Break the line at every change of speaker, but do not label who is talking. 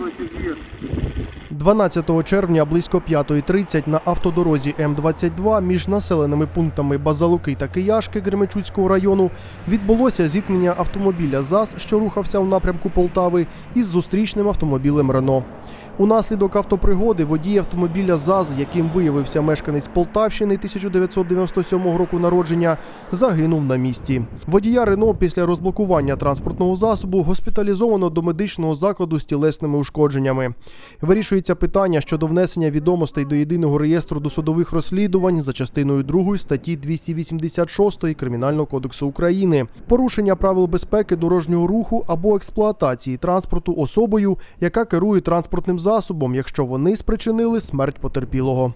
noite e dia. 12 червня близько 5.30 на автодорозі М22 між населеними пунктами Базалуки та Кияшки Гремечуцького району відбулося зіткнення автомобіля ЗАЗ, що рухався в напрямку Полтави, із зустрічним автомобілем Рено. Унаслідок автопригоди водій автомобіля ЗАЗ, яким виявився мешканець Полтавщини 1997 року народження, загинув на місці. Водія Рено після розблокування транспортного засобу госпіталізовано до медичного закладу з тілесними ушкодженнями. Вирішується питання щодо внесення відомостей до єдиного реєстру досудових розслідувань за частиною 2 статті 286 Кримінального кодексу України, порушення правил безпеки дорожнього руху або експлуатації транспорту особою, яка керує транспортним засобом, якщо вони спричинили смерть потерпілого.